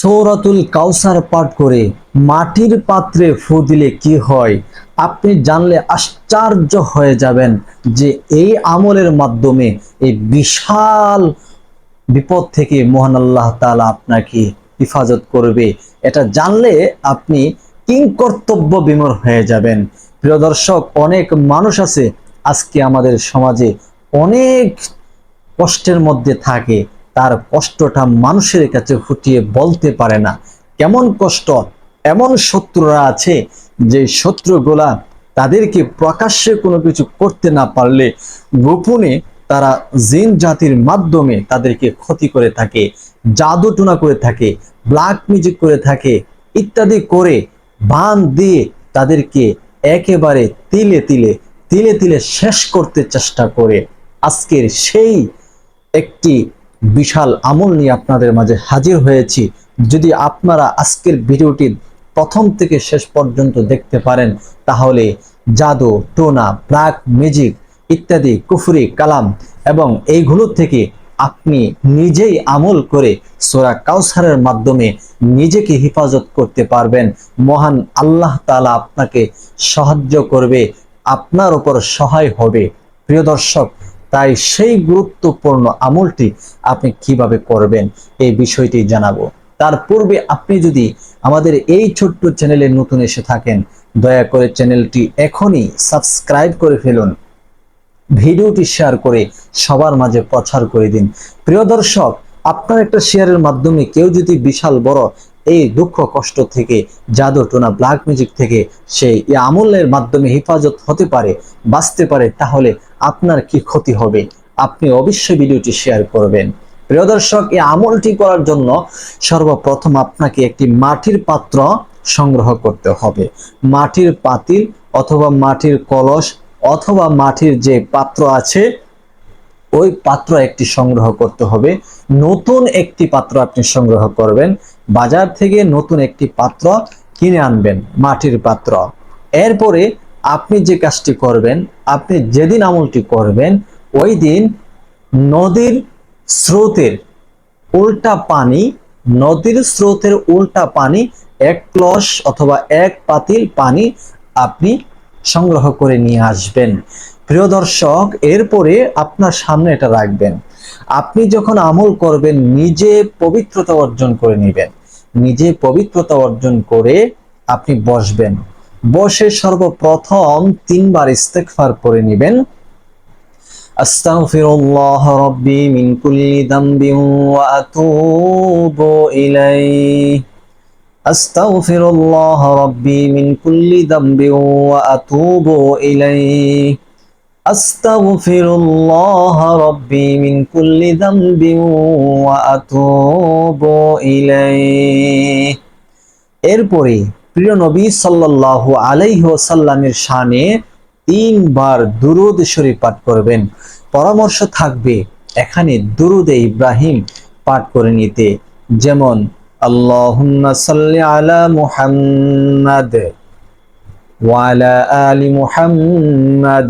সৌরাতুল কাউসার পাঠ করে মাটির পাত্রে ফু দিলে কি হয়? আপনি জানলে আশ্চর্য হয়ে যাবেন যে এই আমলের মাধ্যমে এই বিশাল বিপদ থেকে মহান আল্লাহ তাআলা আপনাকে হেফাজত করবে। এটা জানলে আপনি কিং কর্তব্য বিমর হয়ে যাবেন। প্রিয় দর্শক, অনেক মানুষ আছে আজকে আমাদের সমাজে অনেক কষ্টের মধ্যে থাকে। তার কষ্টটা মানুষের কাছে ফুটিয়ে বলতে পারে না। কেমন কষ্ট, এমন শত্রুরা আছে যে শত্রুগুলা তাদেরকে প্রকাশ্যে কোনো কিছু করতে না পারলে গোপনে তারা জিন জাতির মাধ্যমে তাদেরকে ক্ষতি করে থাকে জাদু টুনা করে থাকে, ব্ল্যাক মিউজিক করে থাকে ইত্যাদি করে বান দিয়ে তাদেরকে একেবারে তিলে তিলে তিলে তিলে শেষ করতে চেষ্টা করে। আজকের সেই একটি বিশাল আমল নিয়ে আপনাদের মাঝে হাজির হয়েছি। যদি আপনারা আজকের ভিডিওটি প্রথম থেকে শেষ পর্যন্ত দেখতে পারেন, তাহলে জাদু, টোনা ব্ল্যাক ম্যাজিক ইত্যাদি, কুফরি, কালাম এবং এইগুলো থেকে আপনি নিজেই আমল করে সোরা কাউসারের মাধ্যমে নিজেকে হেফাজত করতে পারবেন। মহান আল্লাহ তাআলা আপনাকে সাহায্য করবে, আপনার উপর সহায় হবে। প্রিয় দর্শক তাই সেই গুরুত্বপূর্ণ আমলটি আপনি কীভাবে করবেন এই বিষয়টি জানাব। তার পূর্বে আপনি যদি আমাদের এই ছোট্ট চ্যানেলে নতুন এসে থাকেন, দয়া করে চ্যানেলটি এখনই সাবস্ক্রাইব করে ফেলুন। ভিডিওটি শেয়ার করে সবার মাঝে প্রচার করে দিন। প্রিয় দর্শক, আপনার একটা শেয়ারের মাধ্যমে কেউ যদি বিশাল বড় এই দুঃখ, কষ্ট থেকে, জাদু, টোনা ব্ল্যাক মিউজিক থেকে সেই আমলের মাধ্যমে হেফাজত হতে পারে, বাঁচতে পারে, তাহলে আপনার কি ক্ষতি হবে? আপনি অবশ্যই ভিডিওটি শেয়ার করবেন। প্রিয় দর্শক, এই আমলটি করার জন্য সর্বপ্রথম আপনাকে একটি মাটির পাত্র সংগ্রহ করতে হবে। মাটির পাতিল অথবা মাটির কলস অথবা মাটির যে পাত্র আছে, ওই পাত্র একটি সংগ্রহ করতে হবে। নতুন একটি পাত্র আপনি সংগ্রহ করবেন। বাজার থেকে নতুন একটি পাত্র কিনে আনবেন, মাটির পাত্র। এরপরে আপনি যে কাজটি করবেন, আপনি যেদিন আমলটি করবেন, ওই দিন নদীর স্রোতের উল্টা পানি, নদীর স্রোতের উল্টা পানি, এক ক্লস অথবা এক পাতিল পানি আপনি সংগ্রহ করে নিয়ে আসবেন। প্রিয় দর্শক, এরপরে আপনার সামনে এটা রাখবেন। আপনি যখন আমল করবেন, নিজে পবিত্রতা অর্জন করে নেবেন। নিজে পবিত্রতা অর্জন করে আপনি বসবেন বসে সর্বপ্রথম তিনবার ইস্তেগফার করে নেবেন أستغفر الله ربي من كل ذنب وأتوب إليه أستغفر الله ربي من كل ذنب وأتوب إليه أستغفر الله ربي من كل ذنب وأتوب إليه এরপরে প্রিয় নবী সাল্লাল্লাহু আলাইহি ওয়াসাল্লামের শানে তিনবার দুরুদ শরীফ পাঠ করবেন পরামর্শ থাকবে এখানে দুরুদে ইব্রাহিম পাঠ করে নিতে যেমন আল্লাহুম্মা সাল্লি আলা মুহাম্মাদ ওয়ালা আলি মুহাম্মাদ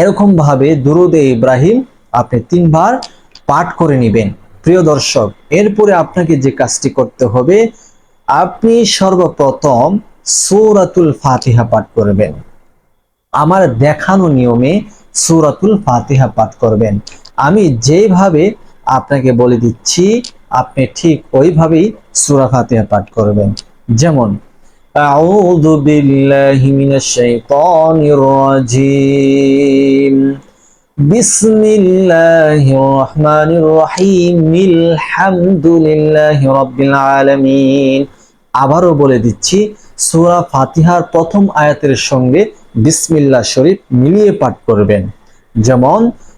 এরকম ভাবে দুরুদে ইব্রাহিম আপনি তিনবার পাঠ করে নেবেন। প্রিয় দর্শক, এরপরে আপনাকে যে কাজটি করতে হবে, আপনি সর্বপ্রথম সূরাতুল ফাতিহা পাঠ করবেন। আমার দেখানো নিয়মে সূরাতুল ফাতিহা পাঠ করবেন। আমি যেভাবে আপনাকে বলে দিচ্ছি, আপনি ঠিক ওইভাবেই সূরা ফাতিহা পাঠ করবেন। যেমন أعوذ بالله من الشيطان الرجيم بسم الله الرحمن الرحيم الحمد لله رب العالمين আবারও বলে দিচ্ছি সূরা ফাতিহার প্রথম আয়াতের সঙ্গে বিসমিল্লাহ শরীফ মিলিয়ে পাঠ করবেন যেমন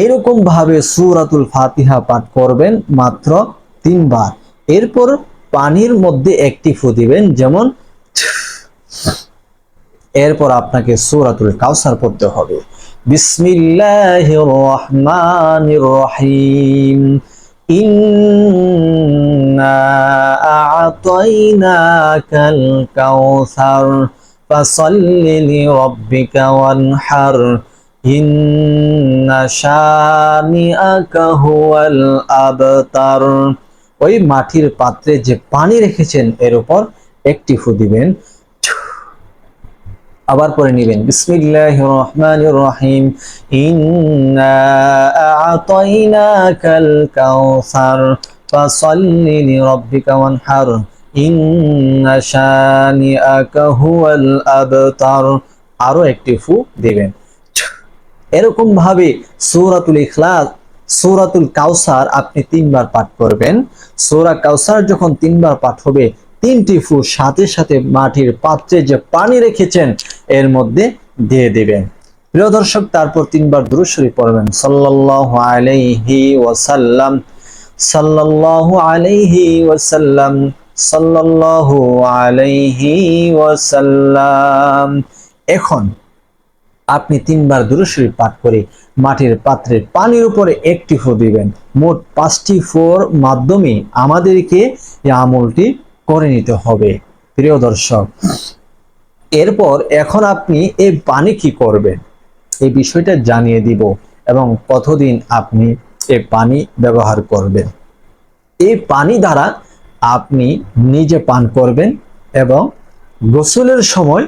এইরকম ভাবে সূরাতুল ফাতিহা পাঠ করবেন মাত্র তিনবার। এরপর পানির মধ্যে একটি ফু দিবেন, যেমন এরপর আপনাকে সুরাতুল কাউসার পড়তে হবে। বিসমিল্লাহির রহমানির রহিম ইন্না কাউসার ফাসাল্লি লিরাব্বিকা ওই মাটির পাত্রে যে পানি রেখেছেন, এর উপর একটি ফু দিবেন। আবার পরে নেবেন। বিসমিল্লাহ রহমান রহিম ইন্না আ'তাইনাকাল কাউসার ফাসাল্লি লিরাব্বিকা ওয়ানহার। ইন্না শানিআকা হুয়াল আবতার। আরও একটি ফু দিবেন। এরকম ভাবে সূরাতুল ইখলাস, সূরাতুল কাউসার আপনি তিনবার পাঠ করবেন। সূরা কাউসার যখন তিনবার পাঠ হবে, তিনটি ফু সাথে সাথে মাটির পাত্রে যে পানি রেখেছেন, এর মধ্যে দিয়ে দিবেন। প্রিয় দর্শক, তারপর তিনবার দুরুশরী পড়বেন। সাল্লাল্লাহু আলাইহি ওয়াসাল্লাম, সাল্লাল্লাহু আলাইহি ওয়াসাল্লাম, সাল্লাল্লাহু আলাইহি ওয়াসাল্লাম। এখন আপনি তিনবার দুরুশরী পাঠ করে মাটির পাত্রে পানির উপরে একটি ফু দিবেন। মোট পাঁচটি ফোর মাধ্যমে আমাদেরকে এই আমলটি করে নিতে হবে। প্রিয় দর্শক, এরপর এখন আপনি এই পানি কি করবেন? এই বিষয়টা জানিয়ে দিব এবং কতদিন আপনি এই পানি ব্যবহার করবেন। এই পানি দ্বারা আপনি নিজে পান করবেন এবং গোসলের সময়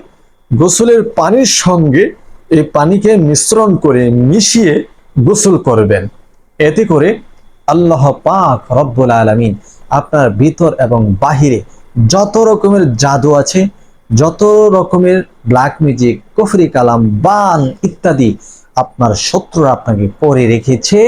গোসলের পানির সঙ্গে এই পানিকে মিশ্রণ করে মিশিয়ে গোসল করবেন। এতে করে আল্লাহ পাক রব্বুল আলামিন আপনার ভিতর এবং বাহিরে যত রকমের জাদু আছে, যত রকমের ব্ল্যাক ম্যাজিক কফরি কালাম, বান ইত্যাদি আপনার শত্রুরা আপনাকে পরে রেখেছে,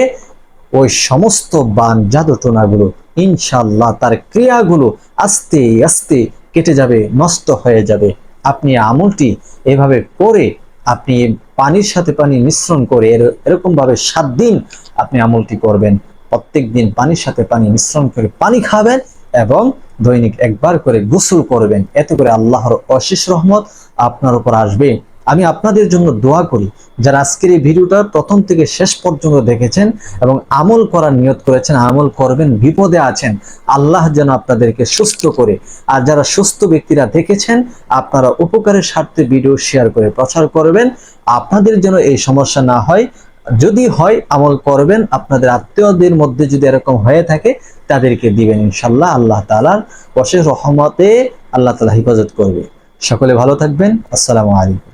ওই সমস্ত বান জাদু টোনাগুলো ইনশাল্লাহ তার ক্রিয়াগুলো আস্তে আস্তে কেটে যাবে, নষ্ট হয়ে যাবে। আপনি আমলটি এভাবে করে আপনি পানির সাথে পানি মিশ্রণ করে এর এরকম ভাবে সাত দিন আপনি আমলটি করবেন। প্রত্যেক দিন পানির সাথে পানি মিশ্রণ করে পানি খাবেন এবং দৈনিক একবার করে গোসল করবেন। এতে করে আল্লাহর অশেষ রহমত আপনার উপর আসবে। আমি আপনাদের জন্য দোয়া করি, যারা আজকের এই ভিডিওটা প্রথম থেকে শেষ পর্যন্ত দেখেছেন এবং আমল করার নিয়ত করেছেন, আমল করবেন, বিপদে আছেন, আল্লাহ যেন আপনাদেরকে সুস্থ করে। আর যারা সুস্থ ব্যক্তিরা দেখেছেন, আপনারা উপকারের স্বার্থে ভিডিও শেয়ার করে প্রচার করবেন। আপনাদের যেন এই সমস্যা না হয়, যদি হয় আমল করবেন, আপনাদের আত্মীয়দের মধ্যে যদি এরকম হয়ে থাকে, তাদেরকে দিবেন ইনশাল্লাহ, আল্লাহ তালার অশেষ রহমতে আল্লাহ তালা হেফাজত করবে। সকলে ভালো থাকবেন, আসসালামু আলাইকুম।